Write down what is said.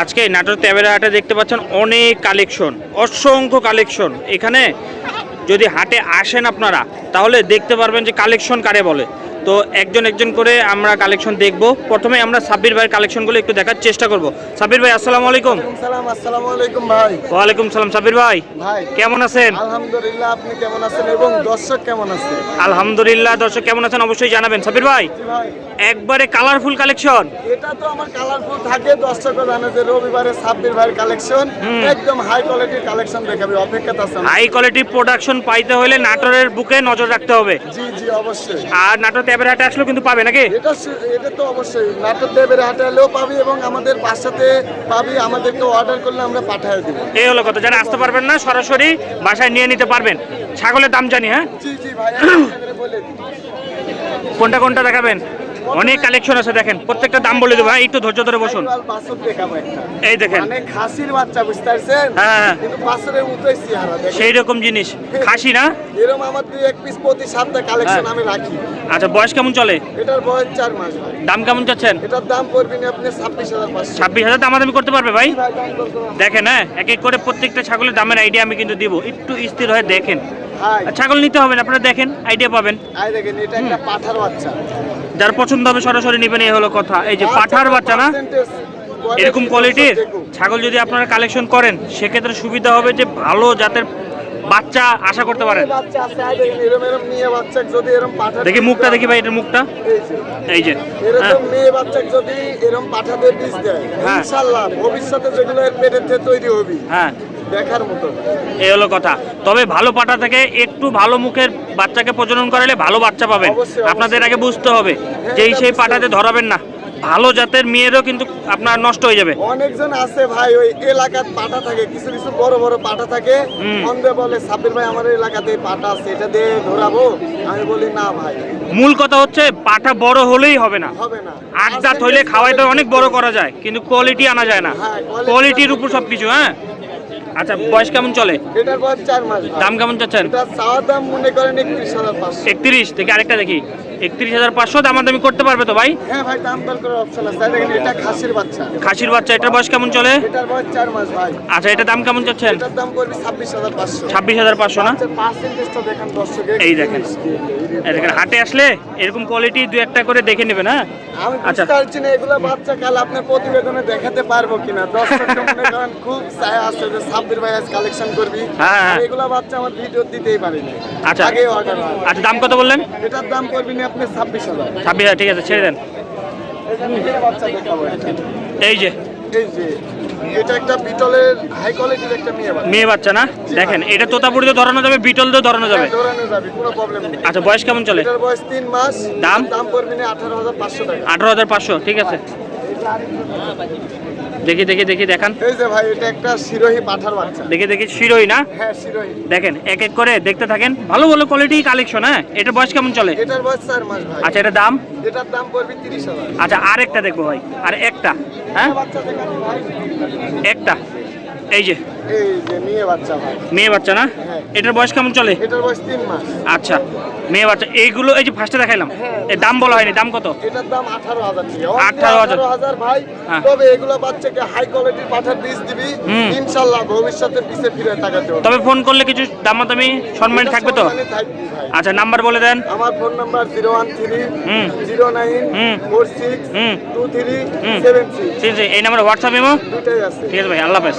আজকে নাটোর তেবেরা হাটে দেখতে পাচ্ছেন অনেক কালেকশন অসংখ্য কালেকশন। এখানে যদি হাটে আসেন আপনারা তাহলে দেখতে পারবেন যে কালেকশন কারে বলে। তো একজন একজন করে আমরা কালেকশন দেখব। প্রথমে আমরা সাব্বির ভাইয়ের কালেকশনগুলো একটু দেখার চেষ্টা করব। সাব্বির ভাই আসসালামু আলাইকুম। সালাম আসসালামু আলাইকুম ভাই। ওয়ালাইকুম সালাম সাব্বির ভাই। ভাই। কেমন আছেন? আলহামদুলিল্লাহ আপনি কেমন আছেন এবং দর্শক কেমন আছে আলহামদুলিল্লাহ দর্শক কেমন আছেন অবশ্যই জানাবেন। সাব্বির ভাই। ভাই। একবারে কালারফুল কালেকশন এটা তো আমার কালারফুল থাকে দর্শকও জানে যে রবিবারে সাব্বির ভাইয়ের কালেকশন একদম হাই কোয়ালিটির কালেকশন দেখাবে অপেক্ষাতে আছেন হাই কোয়ালিটির প্রোডাকশন পাইতে হলে নাটোরের বুকে নজর রাখতে হবে। জি জি অবশ্যই। আর নাটোর তেবের হাটে আসলেও কিন্তু পাবে নাকি? এটা এটা তো অবশ্যই। নাটক দেবের হাটে এলেও পাবি এবং আমাদের বাসাতে পাবি আমাদেরকে অর্ডার করলে আমরা পাঠিয়ে দিব। এই হলো কথা যারা আসতে পারবেন না সরাসরি বাসায় নিয়ে নিতে পারবেন। ছাগলের দাম জানি হ্যাঁ? জি জি ভাই। কোনটা কোনটা দেখাবেন? অনেক কালেকশন আছে দেখেন। প্রত্যেকটা দাম বলে দেবো হ্যাঁ একটু ধৈর্য ধরে বসুন। এই দেখেন। মানে খাসির বাচ্চা বুঝতে পারছেন? হ্যাঁ, হ্যাঁ। মতোই চেহারা সেই রকম জিনিস। খাসি না? এরকম আমার দুই এক পিস প্রতি সপ্তাহে কালেকশন হ্যাঁ। আমি রাখি। আচ্ছা বয়স কেমন চলে? এটার বয়স চার মাস ভাই। দাম কেমন চাচ্ছেন? এটার দাম পড়বি না আপনি ছাব্বিশ হাজার পাঁচশো। ছাব্বিশ হাজার দামাদামি করতে পারবে ভাই। ভাই দাম। দেখেন হ্যাঁ এক এক করে প্রত্যেকটা ছাগলের দামের আইডিয়া আমি কিন্তু দিব। একটু স্থির হয়ে দেখেন। ভাই ছাগল নিতে হবে আপনারা দেখেন আইডিয়া পাবেন। দেখেন এটা একটা পাঠার বাচ্চা। যার পছন্দ হবে সরাসরি নেবেন এই হলো কথা। এই যে পাঠার বাচ্চা না এরকম কোয়ালিটির ছাগল যদি আপনারা কালেকশন করেন সেক্ষেত্রে সুবিধা হবে যে ভালো জাতের বাচ্চা আশা করতে পারেন। দেখি মুখটা দেখি ভাই এটার মুখটা। এই যে। হ্যাঁ এরকম মেয়ে বাচ্চা যদি এরম পাঠাতে বীজ দেয় হ্যাঁ। ভবিষ্যতে যেগুলো এর পেটের তৈরি হবি হ্যাঁ। দেখার মতো। এই হলো কথা। তবে ভালো পাটা থেকে একটু ভালো মুখের বাচ্চাকে প্রজনন করালে ভালো বাচ্চা পাবেন। আপনাদের আগে বুঝতে হবে হ্যাঁ, যেই সেই পাটাতে ধরাবেন না। ভালো জাতের মেয়েরও কিন্তু আপনার নষ্ট হয়ে যাবে। অনেকজন আছে ভাই ওই এলাকার পাটা থাকে কিছু কিছু বড় বড় পাটা থাকে। সন্দেহ বলে সাব্বির ভাই আমার এলাকাতে পাটা আছে এটা দিয়ে ধরাবো? আমি বলি না ভাই। মূল কথা হচ্ছে পাটা বড় হলেই হবে না। হবে না। আট দাঁত হইলে খাওয়াইতে অনেক বড় করা যায় কিন্তু কোয়ালিটি আনা যায় না। হ্যাঁ, কোয়ালিটির উপর সব কিছু হ্যাঁ? আচ্ছা বয়স কেমন চলে? এটার বয়স চার মাস দাম কেমন চাচ্ছেন? এটা চাওয়ার দাম মনে করেন একত্রিশ হাজার পাঁচশো। একত্রিশ থেকে আরেকটা দেখি। একত্রিশ হাজার পাঁচশো দামাদামি করতে পারবে তো ভাই? হ্যাঁ ভাই দাম দর করার অপশন আছে। দেখেন এটা খাসির বাচ্চা। খাসির বাচ্চা এটার বয়স কেমন চলে? এটার বয়স চার মাস ভাই। আচ্ছা এটা দাম কেমন চাচ্ছেন? এটার দাম করবি ছাব্বিশ হাজার পাঁচশো। ছাব্বিশ হাজার না? দেখেন এই দেখেন। এই দেখেন হাটে আসলে এরকম কোয়ালিটি দু একটা করে দেখে নেবেন হ্যাঁ? আমি আচ্ছা। বুঝতে পারছি না এগুলো বাচ্চা কাল আপনার প্রতিবেদনে দেখাতে পারব কিনা। দর্শক মনে করেন খুব চায় আছে যে সাব্বির ভাই আজ কালেকশন করবি। হ্যাঁ, হ্যাঁ। এগুলো বাচ্চা আমার ভিডিও দিতেই পারিনি। আচ্ছা। আগে অর্ডার আচ্ছা দাম কত বললেন? এটার দাম করবি না আপনি ছাব্বিশ হাজার। ছাব্বিশ হাজার ঠিক আছে ছেড়ে দেন। এই যে। এই যে এটা একটা বিটলের হাই কোয়ালিটির একটা মেয়ে বাচ্চা। মেয়ে বাচ্চা না? দেখেন এটা তোতাপুরিতে ধরানো যাবে বিটল দিয়ে ধরানো যাবে। হ্যাঁ, যাবে কোনো প্রবলেম নেই। আচ্ছা বয়স কেমন চলে? এটার বয়স তিন মাস। দাম? দাম টাকা। ঠিক আছে। দেখি দেখি দেখি দেখান। এই যে ভাই এটা একটা শিরোহী পাঠার বাচ্চা। দেখি দেখি শিরোই না? হ্যাঁ শিরোহি। দেখেন এক এক করে দেখতে থাকেন। ভালো ভালো কোয়ালিটি কালেকশন হ্যাঁ? এটার বয়স কেমন চলে? এটার বয়স 4 মাস ভাই। আচ্ছা এটার দাম? এটার দাম পড়বে তিরিশ হাজার। আচ্ছা আর একটা দেখব ভাই আর একটা হ্যাঁ? একটা এই যে এই যে মেয়ে বাচ্চা ভাই। মেয়ে বাচ্চা না? হ্যাঁ। এটার বয়স কেমন চলে? এটার বয়স মাস। আচ্ছা মেয়ে বাচ্চা। এইগুলো এই যে ফার্স্টে দেখাইলাম এর দাম বলা হয়নি দাম কত? এটার দাম আঠারো হাজার টাকা। 18,000 আঠারো হাজার। ভাই। হ্যাঁ। তবে এগুলো বাচ্চাকে হাই কোয়ালিটির পাঠার বীজ দিবি। হুম। ইনশাল্লাহ ভবিষ্যতে পিছে ফিরে তাকাতে হবে তবে ফোন করলে কিছু সম্মান থাকবে তো? সম্মানে থাকবি ভাই। আচ্ছা নাম্বার বলে দেন। আমার phone number zero one three হুম। জিরো নাইন হুম। ফোর সিক্স হুম। টু থ্রি হুম। সেভেন সিক্স ঠিক আছে এই নাম্বার হোয়াটসঅ্যাপ ইমো? দুটাই আছে। ঠিক আছে ভাই আল্লাহ হাফেজ।